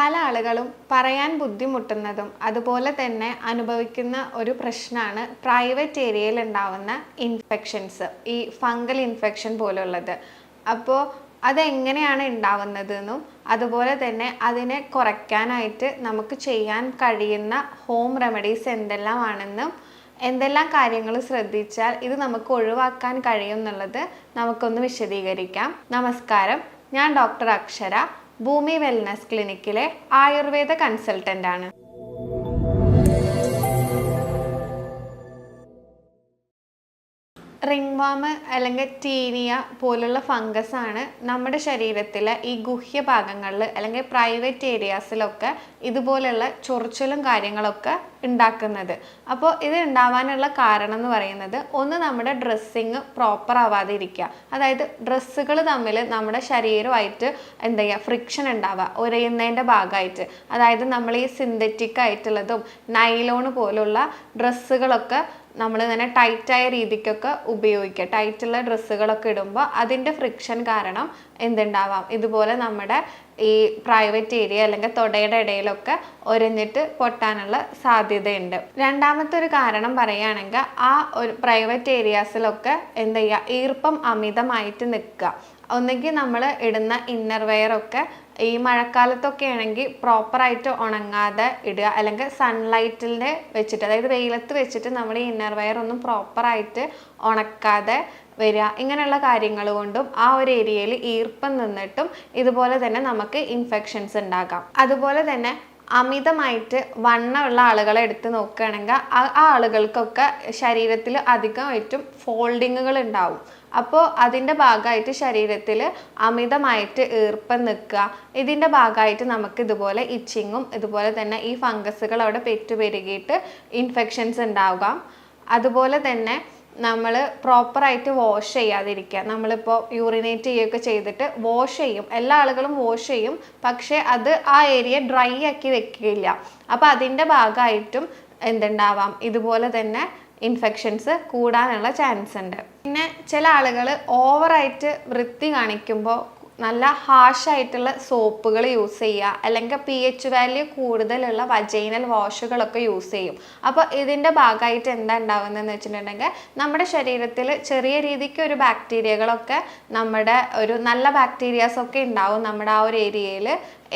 പല ആളുകളും പറയാൻ ബുദ്ധിമുട്ടുന്നതും അതുപോലെ തന്നെ അനുഭവിക്കുന്ന ഒരു പ്രശ്നമാണ് പ്രൈവറ്റ് ഏരിയയിൽ ഉണ്ടാവുന്ന ഇൻഫെക്ഷൻസ് ഈ ഫംഗൽ ഇൻഫെക്ഷൻ പോലുള്ളത്. അപ്പോൾ അതെങ്ങനെയാണ് ഉണ്ടാവുന്നതെന്നും അതുപോലെ തന്നെ അതിനെ കുറയ്ക്കാനായിട്ട് നമുക്ക് ചെയ്യാൻ കഴിയുന്ന ഹോം റെമഡീസ് എന്തെല്ലാമാണെന്നും എന്തെല്ലാം കാര്യങ്ങൾ ശ്രദ്ധിച്ചാൽ ഇത് നമുക്ക് ഒഴിവാക്കാൻ കഴിയും എന്നുള്ളത് നമുക്കൊന്ന് വിശദീകരിക്കാം. നമസ്കാരം. ഞാൻ ഡോക്ടർ അക്ഷര. ഭൂമി വെൽനസ് ക്ലിനിക്കിലെ ആയുർവേദ കൺസൾട്ടന്റാണ് ആണ് റിംഗ് വാമ് അല്ലെങ്കിൽ ടീനിയ പോലുള്ള ഫംഗസ് ആണ് നമ്മുടെ ശരീരത്തിലെ ഈ ഗുഹ്യ ഭാഗങ്ങളിൽ അല്ലെങ്കിൽ പ്രൈവറ്റ് ഏരിയാസിലൊക്കെ ഇതുപോലെയുള്ള ചൊറിച്ചിലും കാര്യങ്ങളൊക്കെ ഉണ്ടാക്കുന്നത്. അപ്പോൾ ഇത് ഉണ്ടാവാനുള്ള കാരണം എന്ന് പറയുന്നത് ഒന്ന് നമ്മുടെ ഡ്രസ്സിങ് പ്രോപ്പർ ആവാതെ ഇരിക്കുക. അതായത് ഡ്രസ്സുകൾ തമ്മിൽ നമ്മുടെ ശരീരമായിട്ട് എന്താ ചെയ്യുക ഫ്രിക്ഷൻ ഉണ്ടാവുക ഒരയുന്നതിന്റെ ഭാഗമായിട്ട്. അതായത് നമ്മൾ ഈ സിന്തറ്റിക് ആയിട്ടുള്ളതും നൈലോണ് പോലുള്ള ഡ്രസ്സുകളൊക്കെ നമ്മൾ ഇങ്ങനെ ടൈറ്റായ രീതിക്കൊക്കെ ഉപയോഗിക്കുക. ടൈറ്റുള്ള ഡ്രസ്സുകളൊക്കെ ഇടുമ്പോൾ അതിന്റെ ഫ്രിക്ഷൻ കാരണം എന്തുണ്ടാവാം? ഇതുപോലെ നമ്മുടെ ഈ പ്രൈവറ്റ് ഏരിയ അല്ലെങ്കിൽ തൊടയുടെ ഇടയിലൊക്കെ ഒരഞ്ഞിട്ട് പൊട്ടാനുള്ള സാധ്യതയുണ്ട്. രണ്ടാമത്തെ ഒരു കാരണം പറയുകയാണെങ്കിൽ ആ ഒരു പ്രൈവറ്റ് ഏരിയാസിലൊക്കെ എന്താ ചെയ്യുക? ഈർപ്പം അമിതമായിട്ട് നിൽക്കുക. ഒന്നുകിൽ നമ്മൾ ഇടുന്ന ഇന്നർ വെയറൊക്കെ ഈ മഴക്കാലത്തൊക്കെ ആണെങ്കിൽ പ്രോപ്പറായിട്ട് ഉണങ്ങാതെ ഇടുക. അല്ലെങ്കിൽ സൺലൈറ്റിൽ വെച്ചിട്ട് അതായത് വെയിലത്ത് വെച്ചിട്ട് നമ്മൾ ഈ ഇന്നർ വെയർ ഒന്നും പ്രോപ്പറായിട്ട് ഉണക്കാതെ വരിക. ഇങ്ങനെയുള്ള കാര്യങ്ങൾ കൊണ്ടും ആ ഒരു ഏരിയയിൽ ഈർപ്പം നിന്നിട്ടും ഇതുപോലെ തന്നെ നമുക്ക് ഇൻഫെക്ഷൻസ് ഉണ്ടാകാം. അതുപോലെ തന്നെ അമിതമായിട്ട് വണ്ണമുള്ള ആളുകളെ എടുത്ത് നോക്കുകയാണെങ്കിൽ ആ ആളുകൾക്കൊക്കെ ശരീരത്തിൽ അധികമായിട്ടും ഫോൾഡിങ്ങുകൾ ഉണ്ടാവും. അപ്പോൾ അതിന്റെ ഭാഗമായിട്ട് ശരീരത്തിൽ അമിതമായിട്ട് ഈർപ്പം നിൽക്കുക. ഇതിന്റെ ഭാഗമായിട്ട് നമുക്ക് ഇതുപോലെ ഇച്ചിങ്ങും ഇതുപോലെ തന്നെ ഈ ഫംഗസുകൾ അവിടെ പെറ്റുപെരുകിയിട്ട് ഇൻഫെക്ഷൻസ് ഉണ്ടാവുക അതുപോലെ തന്നെ നമ്മൾ പ്രോപ്പറായിട്ട് വാഷ് ചെയ്യാതിരിക്കുക. നമ്മളിപ്പോൾ യൂറിനേറ്റ് ചെയ്യുകയൊക്കെ ചെയ്തിട്ട് വാഷ് ചെയ്യും. എല്ലാ ആളുകളും വാഷ് ചെയ്യും. പക്ഷേ അത് ആ ഏരിയ ഡ്രൈ ആക്കി വെക്കുകയില്ല അപ്പോൾ അതിന്റെ ഭാഗമായിട്ടും എന്തുണ്ടാവാം? ഇതുപോലെ തന്നെ ഇൻഫെക്ഷൻസ് കൂടാനുള്ള ചാൻസ് ഉണ്ട്. പിന്നെ ചില ആളുകൾ ഓവറായിട്ട് വൃത്തി കാണിക്കുമ്പോൾ നല്ല ഹാഷ് ആയിട്ടുള്ള സോപ്പുകൾ യൂസ് ചെയ്യുക. അല്ലെങ്കിൽ പി എച്ച് വാല്യൂ കൂടുതലുള്ള വജൈനൽ വാഷുകളൊക്കെ യൂസ് ചെയ്യും. അപ്പോൾ ഇതിന്റെ ഭാഗമായിട്ട് എന്താ ഉണ്ടാവുന്നതെന്ന് വെച്ചിട്ടുണ്ടെങ്കിൽ നമ്മുടെ ശരീരത്തിൽ ചെറിയ രീതിക്ക് ഒരു ബാക്ടീരിയകളൊക്കെ നമ്മുടെ ഒരു നല്ല ബാക്ടീരിയാസൊക്കെ ഉണ്ടാവും നമ്മുടെ ആ ഒരു ഏരിയയിൽ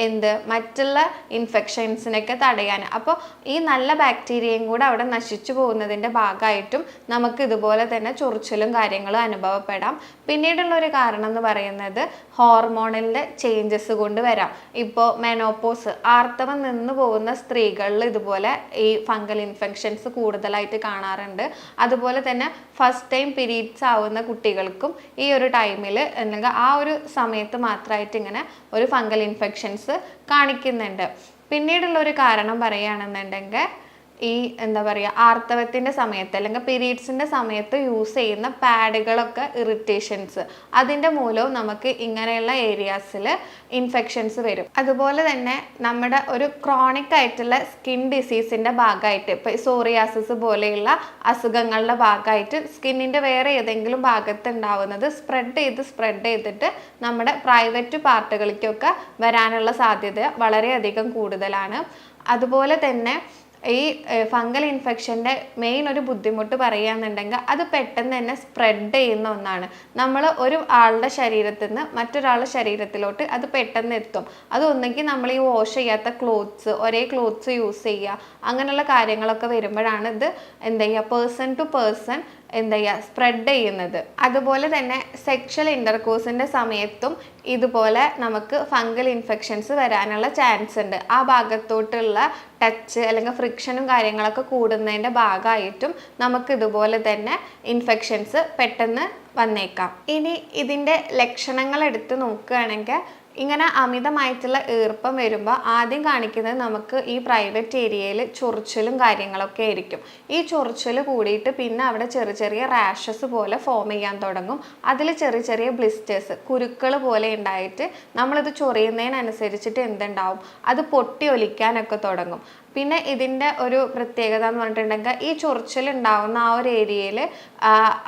എന്ത്? മറ്റുള്ള ഇൻഫെക്ഷൻസിനൊക്കെ തടയാൻ. അപ്പോൾ ഈ നല്ല ബാക്ടീരിയയും കൂടെ അവിടെ നശിച്ചു പോകുന്നതിന്റെ ഭാഗമായിട്ടും നമുക്ക് ഇതുപോലെ തന്നെ ചൊറിച്ചിലും കാര്യങ്ങളും അനുഭവപ്പെടാം. പിന്നീടുള്ള ഒരു കാരണം എന്ന് പറയുന്നത് ഹോർമോണിന്റെ ചേഞ്ചസ് കൊണ്ട് വരാം. ഇപ്പോൾ മെനോപ്പോസ് ആർത്തവം നിന്ന് പോകുന്ന സ്ത്രീകളിൽ ഇതുപോലെ ഈ ഫംഗൽ ഇൻഫെക്ഷൻസ് കൂടുതലായിട്ട് കാണാറുണ്ട്. അതുപോലെ തന്നെ ഫസ്റ്റ് ടൈം പീരീഡ്സ് ആവുന്ന കുട്ടികൾക്കും ഈ ഒരു ടൈമിൽ അല്ലെങ്കിൽ ആ ഒരു സമയത്ത് മാത്രമായിട്ട് ഇങ്ങനെ ഒരു ഫംഗൽ ഇൻഫെക്ഷൻസ് കാണിക്കുന്നുണ്ട്. പിന്നീടുള്ള ഒരു കാരണം പറയുകയാണെന്നുണ്ടെങ്കിൽ ഈ എന്താ പറയുക ആർത്തവത്തിന്റെ സമയത്ത് അല്ലെങ്കിൽ പീരീഡ്സിന്റെ സമയത്ത് യൂസ് ചെയ്യുന്ന പാഡുകളൊക്കെ ഇറിറ്റേഷൻസ് അതിന്റെ മൂലവും നമുക്ക് ഇങ്ങനെയുള്ള ഏരിയാസിൽ ഇൻഫെക്ഷൻസ് വരും. അതുപോലെ തന്നെ നമ്മുടെ ഒരു ക്രോണിക് ആയിട്ടുള്ള സ്കിൻ ഡിസീസിന്റെ ഭാഗമായിട്ട് ഇപ്പോൾ സോറിയാസിസ് പോലെയുള്ള അസുഖങ്ങളുടെ ഭാഗമായിട്ട് സ്കിന്നിന്റെ വേറെ ഏതെങ്കിലും ഭാഗത്ത് ഉണ്ടാവുന്നത് സ്പ്രെഡ് ചെയ്ത് സ്പ്രെഡ് ചെയ്തിട്ട് നമ്മുടെ പ്രൈവറ്റ് പാർട്ടുകളിലേക്കൊക്കെ വരാനുള്ള സാധ്യത വളരെയധികം കൂടുതലാണ്. അതുപോലെ തന്നെ ഈ ഫംഗൽ ഇൻഫെക്ഷന്റെ മെയിൻ ഒരു ബുദ്ധിമുട്ട് പറയുകയാണെന്നുണ്ടെങ്കിൽ അത് പെട്ടെന്ന് തന്നെ സ്പ്രെഡ് ചെയ്യുന്ന ഒന്നാണ്. നമ്മൾ ഒരു ആളുടെ ശരീരത്തിൽ നിന്ന് മറ്റൊരാളുടെ ശരീരത്തിലോട്ട് അത് പെട്ടെന്ന് എത്തും. അത് ഒന്നെങ്കിൽ നമ്മൾ ഈ വാഷ് ചെയ്യാത്ത ക്ലോത്ത്സ് ഒരേ ക്ലോത്ത്സ് യൂസ് ചെയ്യുക അങ്ങനെയുള്ള കാര്യങ്ങളൊക്കെ വരുമ്പോഴാണ് ഇത് എന്താ ചെയ്യുക? പേഴ്സൺ ടു പേഴ്സൺ എന്താ ചെയ്യുക സ്പ്രെഡ് ചെയ്യുന്നത്. അതുപോലെ തന്നെ സെക്ഷൽ ഇന്റർകോഴ്സിന്റെ സമയത്തും ഇതുപോലെ നമുക്ക് ഫംഗൽ ഇൻഫെക്ഷൻസ് വരാനുള്ള ചാൻസ് ഉണ്ട്. ആ ഭാഗത്തോട്ടുള്ള ടച്ച് അല്ലെങ്കിൽ ഫ്രിക്ഷനും കാര്യങ്ങളൊക്കെ കൂടുന്നതിന്റെ ഭാഗമായിട്ടും നമുക്ക് ഇതുപോലെ തന്നെ ഇൻഫെക്ഷൻസ് പെട്ടെന്ന് വന്നേക്കാം. ഇനി ഇതിന്റെ ലക്ഷണങ്ങൾ എടുത്ത് നോക്കുകയാണെങ്കിൽ ഇങ്ങനെ അമിതമായിട്ടുള്ള ഈർപ്പം വരുമ്പോൾ ആദ്യം കാണിക്കുന്നത് നമുക്ക് ഈ പ്രൈവറ്റ് ഏരിയയിൽ ചൊറിച്ചിലും കാര്യങ്ങളൊക്കെ ആയിരിക്കും. ഈ ചൊറിച്ചിൽ കൂടിയിട്ട് പിന്നെ അവിടെ ചെറിയ ചെറിയ റാഷസ് പോലെ ഫോം ചെയ്യാൻ തുടങ്ങും. അതിൽ ചെറിയ ചെറിയ ബ്ലിസ്റ്റേഴ്സ് കുരുക്കൾ പോലെ ഉണ്ടായിട്ട് നമ്മളിത് ചൊറിയുന്നതിനനുസരിച്ചിട്ട് എന്തുണ്ടാവും? അത് പൊട്ടി ഒലിക്കാനൊക്കെ തുടങ്ങും. പിന്നെ ഇതിന്റെ ഒരു പ്രത്യേകത എന്ന് പറഞ്ഞിട്ടുണ്ടെങ്കിൽ ഈ ചൊറിച്ചിൽ ഉണ്ടാവുന്ന ആ ഒരു ഏരിയയിൽ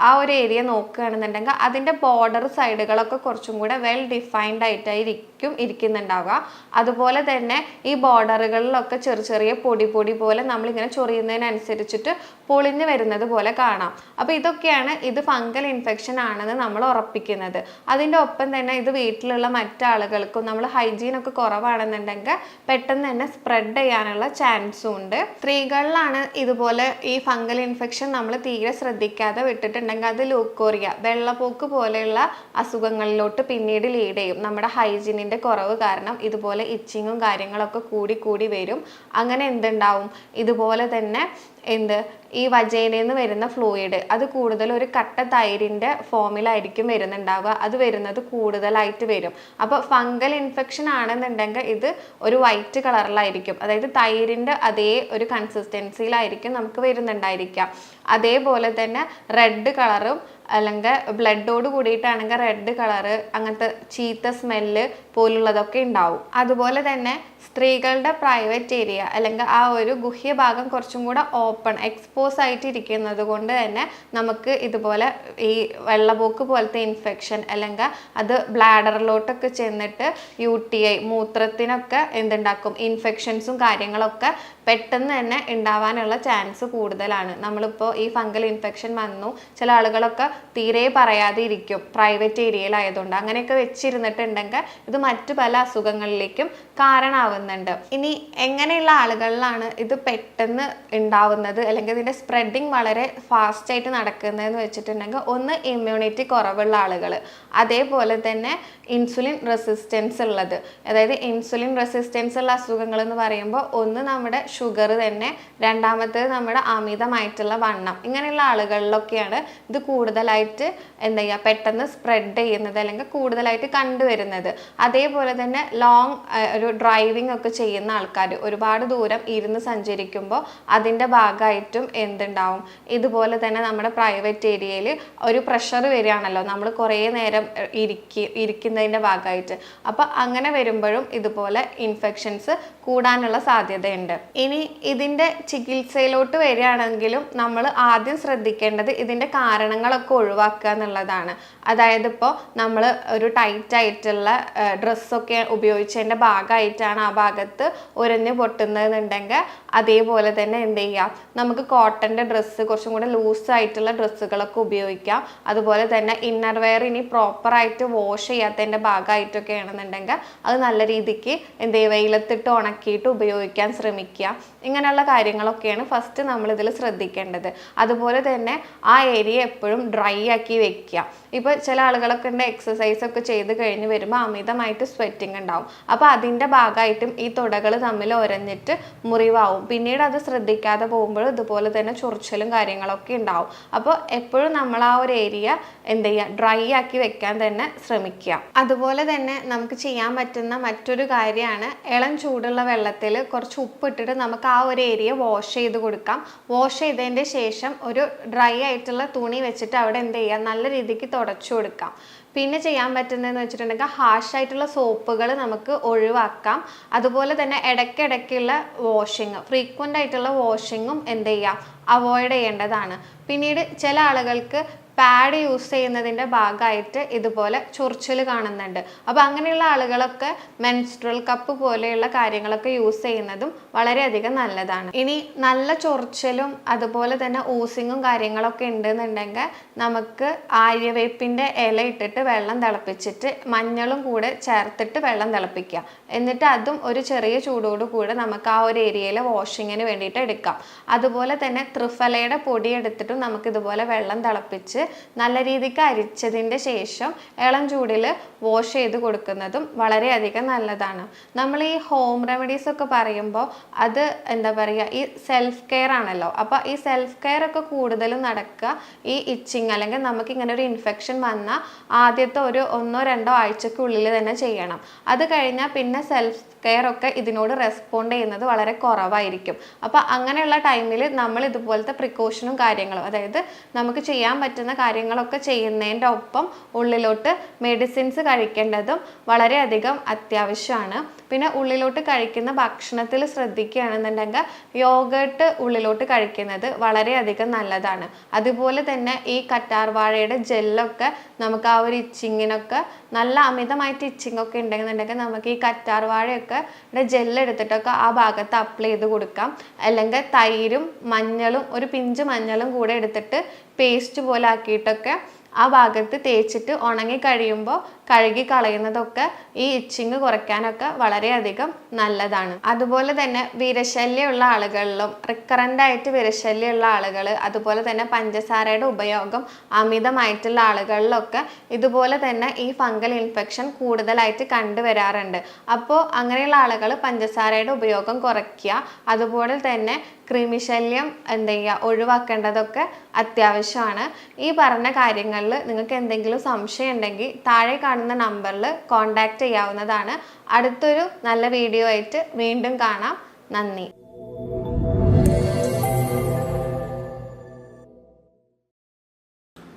ആ ഒരു ഏരിയ നോക്കുകയാണെന്നുണ്ടെങ്കിൽ അതിന്റെ ബോർഡർ സൈഡുകളൊക്കെ കുറച്ചും കൂടെ വെൽ ഡിഫൈൻഡ് ആയിട്ടായിരിക്കും. ഇരിക്കുന്നുണ്ടാവുക. അതുപോലെ തന്നെ ഈ ബോർഡറുകളിലൊക്കെ ചെറിയ ചെറിയ പൊടി പൊടി പോലെ നമ്മളിങ്ങനെ ചൊറിയുന്നതിനനുസരിച്ചിട്ട് പൊളിഞ്ഞു വരുന്നത് പോലെ കാണാം. അപ്പോൾ ഇതൊക്കെയാണ് ഇത് ഫംഗൽ ഇൻഫെക്ഷൻ ആണെന്ന് നമ്മൾ ഉറപ്പിക്കുന്നത്. അതിന്റെ ഒപ്പം തന്നെ ഇത് വീട്ടിലുള്ള മറ്റാളുകൾക്കും നമ്മൾ ഹൈജീനൊക്കെ കുറവാണെന്നുണ്ടെങ്കിൽ പെട്ടെന്ന് തന്നെ സ്പ്രെഡ് ചെയ്യാനുള്ള ചാൻസും ഉണ്ട്. സ്ത്രീകളിലാണ് ഇതുപോലെ ഈ ഫംഗൽ ഇൻഫെക്ഷൻ നമ്മൾ തീരെ ശ്രദ്ധിക്കാതെ വിട്ടിട്ടുണ്ടെങ്കിൽ അത് ലൂക്കോറിയ വെള്ളപ്പോക്ക് പോലെയുള്ള അസുഖങ്ങളിലോട്ട് പിന്നീട് ലീഡ് ചെയ്യും. നമ്മുടെ ഹൈജീനിന്റെ കുറവ് കാരണം ഇതുപോലെ ഇച്ചിങ്ങും കാര്യങ്ങളൊക്കെ കൂടി കൂടി വരും. അങ്ങനെ എന്തുണ്ടാവും? ഇതുപോലെ തന്നെ എന്ത്? ഈ വജേനയിൽ നിന്ന് വരുന്ന ഫ്ലൂയിഡ് അത് കൂടുതൽ ഒരു കട്ട തൈരിന്റെ ഫോമിലായിരിക്കും വരുന്നുണ്ടാവുക. അത് വരുന്നത് കൂടുതലായിട്ട് വരും. അപ്പോൾ ഫംഗൽ ഇൻഫെക്ഷൻ ആണെന്നുണ്ടെങ്കിൽ ഇത് ഒരു വൈറ്റ് കളറിലായിരിക്കും. അതായത് തൈരിന്റെ അതേ ഒരു കൺസിസ്റ്റൻസിയിലായിരിക്കും നമുക്ക് വരുന്നുണ്ടായിരിക്കാം. അതേപോലെ തന്നെ റെഡ് കളറും അല്ലെങ്കിൽ ബ്ലഡോട് കൂടിയിട്ടാണെങ്കിൽ റെഡ് കളറ് അങ്ങനത്തെ ചീത്ത സ്മെല്ല് പോലുള്ളതൊക്കെ ഉണ്ടാവും. അതുപോലെ തന്നെ സ്ത്രീകളുടെ പ്രൈവറ്റ് ഏരിയ അല്ലെങ്കിൽ ആ ഒരു ഗുഹ്യ ഭാഗം കുറച്ചും കൂടെ ഓപ്പൺ എക്സ്പോസ് ആയിട്ട് ഇരിക്കുന്നത് കൊണ്ട് തന്നെ നമുക്ക് ഇതുപോലെ ഈ വെള്ളപോക്ക് പോലത്തെ ഇൻഫെക്ഷൻ അല്ലെങ്കിൽ അത് ബ്ലാഡറിലോട്ടൊക്കെ ചെന്നിട്ട് യു ടി ഐ മൂത്രത്തിനൊക്കെ എന്തുണ്ടാക്കും ഇൻഫെക്ഷൻസും കാര്യങ്ങളൊക്കെ പെട്ടെന്ന് തന്നെ ഉണ്ടാവാനുള്ള ചാൻസ് കൂടുതലാണ്. നമ്മളിപ്പോൾ ഈ ഫംഗൽ ഇൻഫെക്ഷൻ വന്നു ചില ആളുകളൊക്കെ തീരെ പറയാതെ ഇരിക്കും പ്രൈവറ്റ് ഏരിയയിലായതുകൊണ്ട് അങ്ങനെയൊക്കെ വെച്ചിരുന്നിട്ടുണ്ടെങ്കിൽ ഇത് മറ്റു പല അസുഖങ്ങളിലേക്കും കാരണമാവുന്നുണ്ട് ഇനി എങ്ങനെയുള്ള ആളുകളിലാണ് ഇത് പെട്ടെന്ന് ഉണ്ടാവുന്നത് അല്ലെങ്കിൽ ഇതിന്റെ സ്പ്രെഡിങ് വളരെ ഫാസ്റ്റായിട്ട് നടക്കുന്നതെന്ന് വെച്ചിട്ടുണ്ടെങ്കിൽ ഒന്ന് ഇമ്മ്യൂണിറ്റി കുറവുള്ള ആളുകൾ. അതേപോലെ തന്നെ ഇൻസുലിൻ റെസിസ്റ്റൻസ് ഉള്ളത്. അതായത് ഇൻസുലിൻ റെസിസ്റ്റൻസ് ഉള്ള അസുഖങ്ങൾ എന്ന് പറയുമ്പോൾ ഒന്ന് നമ്മുടെ ഷുഗർ തന്നെ രണ്ടാമത്തേത് നമ്മുടെ അമിതമായിട്ടുള്ള വണ്ണം. ഇങ്ങനെയുള്ള ആളുകളിലൊക്കെയാണ് ഇത് കൂടുതലായിട്ട് എന്താ ചെയ്യുക പെട്ടെന്ന് സ്പ്രെഡ് ചെയ്യുന്നത് അല്ലെങ്കിൽ കൂടുതലായിട്ട് കണ്ടുവരുന്നത്. അതേപോലെ തന്നെ ലോങ് ഒരു ഡ്രൈവിംഗ് ഒക്കെ ചെയ്യുന്ന ആൾക്കാർ ഒരുപാട് ദൂരം ഇരുന്ന് സഞ്ചരിക്കുമ്പോൾ അതിന്റെ ഭാഗമായിട്ടും എന്തുണ്ടാവും? ഇതുപോലെ തന്നെ നമ്മുടെ പ്രൈവറ്റ് ഏരിയയിൽ ഒരു പ്രഷർ വരികയാണല്ലോ. നമ്മൾ കുറേ നേരം ഇരിക്കി ഇരിക്കുന്നതിന്റെ ഭാഗമായിട്ട്. അപ്പോൾ അങ്ങനെ വരുമ്പോഴും ഇതുപോലെ ഇൻഫെക്ഷൻസ് കൂടാനുള്ള സാധ്യതയുണ്ട്. ഇനി ഇതിന്റെ ചികിത്സയിലോട്ട് വരികയാണെങ്കിലും നമ്മൾ ആദ്യം ശ്രദ്ധിക്കേണ്ടത് ഇതിന്റെ കാരണങ്ങളൊക്കെ ഒഴിവാക്കുക എന്നുള്ളതാണ്. അതായത് ഇപ്പോൾ നമ്മൾ ഒരു ടൈറ്റ് ആയിട്ടുള്ള ഡ്രസ്സൊക്കെ ഉപയോഗിച്ചതിന്റെ ഭാഗമായിട്ടാണ് ആ ഭാഗത്ത് ഉരഞ്ഞ് പൊട്ടുന്നതെന്നുണ്ടെങ്കിൽ അതേപോലെ തന്നെ എന്ത് ചെയ്യാം? നമുക്ക് കോട്ടന്റെ ഡ്രസ്സ് കുറച്ചും കൂടെ ലൂസായിട്ടുള്ള ഡ്രസ്സുകളൊക്കെ ഉപയോഗിക്കാം. അതുപോലെ തന്നെ ഇന്നർ വെയർ ഇനി പ്രോപ്പറായിട്ട് വാഷ് ചെയ്യാത്തതിന്റെ ഭാഗമായിട്ടൊക്കെ ആണെന്നുണ്ടെങ്കിൽ അത് നല്ല രീതിക്ക് എന്ത് ചെയ്യുക വെയിലത്തിട്ട് ഉണക്കിയിട്ട് ഉപയോഗിക്കാൻ ശ്രമിക്കുക. ഇങ്ങനെയുള്ള കാര്യങ്ങളൊക്കെയാണ് ഫസ്റ്റ് നമ്മൾ ഇതിൽ ശ്രദ്ധിക്കേണ്ടത്. അതുപോലെ തന്നെ ആ ഏരിയ എപ്പോഴും ഡ്രൈ ആക്കി വെക്കുക. ഇപ്പോൾ ചില ആളുകളൊക്കെ ഉണ്ട് എക്സസൈസ് ഒക്കെ ചെയ്ത് കഴിഞ്ഞ് വരുമ്പോൾ അമിതമായിട്ട് സ്വെറ്റിംഗ് ഉണ്ടാവും. അപ്പോൾ അതിന്റെ ഭാഗമായിട്ടും ഈ തുടകൾ തമ്മിൽ ഒരഞ്ഞിട്ട് മുറിവാവും. പിന്നീട് അത് ശ്രദ്ധിക്കാതെ പോകുമ്പോൾ ഇതുപോലെ തന്നെ ചൊറിച്ചലും കാര്യങ്ങളൊക്കെ ഉണ്ടാവും. അപ്പോൾ എപ്പോഴും നമ്മൾ ആ ഒരു ഏരിയ എന്ത് ചെയ്യുക? ഡ്രൈ ആക്കി വെക്കാൻ തന്നെ ശ്രമിക്കുക. അതുപോലെ തന്നെ നമുക്ക് ചെയ്യാൻ പറ്റുന്ന മറ്റൊരു കാര്യമാണ് ഇളം ചൂടുള്ള വെള്ളത്തിൽ കുറച്ച് ഉപ്പിട്ടിട്ട് നമുക്ക് ആ ഒരു ഏരിയ വാഷ് ചെയ്ത് കൊടുക്കാം. വാഷ് ചെയ്തതിന്റെ ശേഷം ഒരു ഡ്രൈ ആയിട്ടുള്ള തുണി വെച്ചിട്ട് അവിടെ എന്ത് ചെയ്യുക നല്ല രീതിക്ക് തുടച്ചു കൊടുക്കാം. പിന്നെ ചെയ്യാൻ പറ്റുന്നതെന്ന് വെച്ചിട്ടുണ്ടെങ്കിൽ ഹാഷ് ആയിട്ടുള്ള സോപ്പുകൾ നമുക്ക് ഒഴിവാക്കാം. അതുപോലെ തന്നെ ഇടയ്ക്കിടയ്ക്കുള്ള വാഷിങ് ഫ്രീക്വന്റ് ആയിട്ടുള്ള വാഷിങ്ങും എന്ത് ചെയ്യാം? അവോയ്ഡ് ചെയ്യേണ്ടതാണ്. പിന്നീട് ചില ആളുകൾക്ക് പാഡ് യൂസ് ചെയ്യുന്നതിന്റെ ഭാഗമായിട്ട് ഇതുപോലെ ചൊറിച്ചിൽ കാണുന്നുണ്ട്. അപ്പോൾ അങ്ങനെയുള്ള ആളുകളൊക്കെ മെൻസ്ട്രൽ കപ്പ് പോലെയുള്ള കാര്യങ്ങളൊക്കെ യൂസ് ചെയ്യുന്നതും വളരെയധികം നല്ലതാണ്. ഇനി നല്ല ചൊറിച്ചിലും അതുപോലെ തന്നെ ഊസിങ്ങും കാര്യങ്ങളൊക്കെ ഉണ്ടെന്നുണ്ടെങ്കിൽ നമുക്ക് ആര്യവേപ്പിന്റെ ഇല ഇട്ടിട്ട് വെള്ളം തിളപ്പിച്ചിട്ട് മഞ്ഞളും കൂടെ ചേർത്തിട്ട് വെള്ളം തിളപ്പിക്കുക. എന്നിട്ട് അതും ഒരു ചെറിയ ചൂടോട് കൂടെ നമുക്ക് ആ ഒരു ഏരിയയിൽ വാഷിങ്ങിന് വേണ്ടിയിട്ട് എടുക്കാം. അതുപോലെ തന്നെ ത്രിഫലയുടെ പൊടി എടുത്തിട്ടും നമുക്ക് ഇതുപോലെ വെള്ളം തിളപ്പിച്ച് നല്ല രീതിക്ക് അരിച്ചതിന്റെ ശേഷം ഇളം ചൂടിൽ വാഷ് ചെയ്ത് കൊടുക്കുന്നതും വളരെയധികം നല്ലതാണ്. നമ്മൾ ഈ ഹോം റെമഡീസ് ഒക്കെ പറയുമ്പോൾ അത് എന്താ പറയുക ഈ സെൽഫ് കെയർ ആണല്ലോ. അപ്പോൾ ഈ സെൽഫ് കെയർ ഒക്കെ കൂടുതലും നടക്കുക ഈ ഇച്ചിങ് അല്ലെങ്കിൽ നമുക്ക് ഇങ്ങനെ ഒരു ഇൻഫെക്ഷൻ വന്നാൽ ആദ്യത്തെ ഒരു ഒന്നോ രണ്ടോ ആഴ്ചക്കുള്ളിൽ തന്നെ ചെയ്യണം. അത് കഴിഞ്ഞാൽ പിന്നെ സെൽഫ് കെയർ ഒക്കെ ഇതിനോട് റെസ്പോണ്ട് ചെയ്യുന്നത് വളരെ കുറവായിരിക്കും. അപ്പോൾ അങ്ങനെയുള്ള ടൈമിൽ നമ്മൾ ഇതുപോലത്തെ പ്രിക്കോഷനും കാര്യങ്ങളും അതായത് നമുക്ക് ചെയ്യാൻ പറ്റുന്ന കാര്യങ്ങളൊക്കെ ചെയ്യുന്നതിന്റെ ഒപ്പം ഉള്ളിലോട്ട് മെഡിസിൻസ് കഴിക്കേണ്ടതും വളരെയധികം അത്യാവശ്യമാണ്. പിന്നെ ഉള്ളിലോട്ട് കഴിക്കുന്ന ഭക്ഷണത്തിൽ ശ്രദ്ധിക്കുകയാണെന്നുണ്ടെങ്കിൽ യോഗട്ട് ഉള്ളിലോട്ട് കഴിക്കുന്നത് വളരെയധികം നല്ലതാണ്. അതുപോലെ തന്നെ ഈ കറ്റാർവാഴയുടെ ജെല്ലൊക്കെ നമുക്ക് ആ ഒരു ഇച്ചിങ്ങിനൊക്കെ നല്ല അമിതമായിട്ട് ഇച്ചിങ് ഒക്കെ ഉണ്ടെന്നുണ്ടെങ്കിൽ നമുക്ക് ഈ കറ്റാർവാഴയൊക്കെ ജെല്ല് ആ ഭാഗത്ത് അപ്ലൈ ചെയ്ത് കൊടുക്കാം. അല്ലെങ്കിൽ തൈരും മഞ്ഞളും ഒരു പിഞ്ച് മഞ്ഞളും കൂടെ എടുത്തിട്ട് പേസ്റ്റ് പോലെ ആക്കിയിട്ടൊക്കെ ആ ഭാഗത്ത് തേച്ചിട്ട് ഉണങ്ങി കഴിയുമ്പോൾ കഴുകി കളയുന്നതൊക്കെ ഈ ഇച്ചിങ് കുറയ്ക്കാനൊക്കെ വളരെയധികം നല്ലതാണ്. അതുപോലെ തന്നെ വിരശല്യമുള്ള ആളുകളിലും റിക്കറന്റ് ആയിട്ട് വിരശല്യമുള്ള ആളുകൾ അതുപോലെ തന്നെ പഞ്ചസാരയുടെ ഉപയോഗം അമിതമായിട്ടുള്ള ആളുകളിലൊക്കെ ഇതുപോലെ തന്നെ ഈ ഫംഗൽ ഇൻഫെക്ഷൻ കൂടുതലായിട്ട് കണ്ടുവരാറുണ്ട്. അപ്പോൾ അങ്ങനെയുള്ള ആളുകൾ പഞ്ചസാരയുടെ ഉപയോഗം കുറയ്ക്കുക അതുപോലെ തന്നെ കൃമിശല്യം എന്ത് ചെയ്യുക ഒഴിവാക്കേണ്ടതൊക്കെ അത്യാവശ്യമാണ്. ഈ പറഞ്ഞ കാര്യങ്ങളിൽ നിങ്ങൾക്ക് എന്തെങ്കിലും സംശയം ഉണ്ടെങ്കിൽ താഴെ കാണുന്ന നമ്പറിൽ കോൺടാക്റ്റ് ചെയ്യാവുന്നതാണ്. അടുത്തൊരു നല്ല വീഡിയോ ആയിട്ട് വീണ്ടും കാണാം. നന്ദി.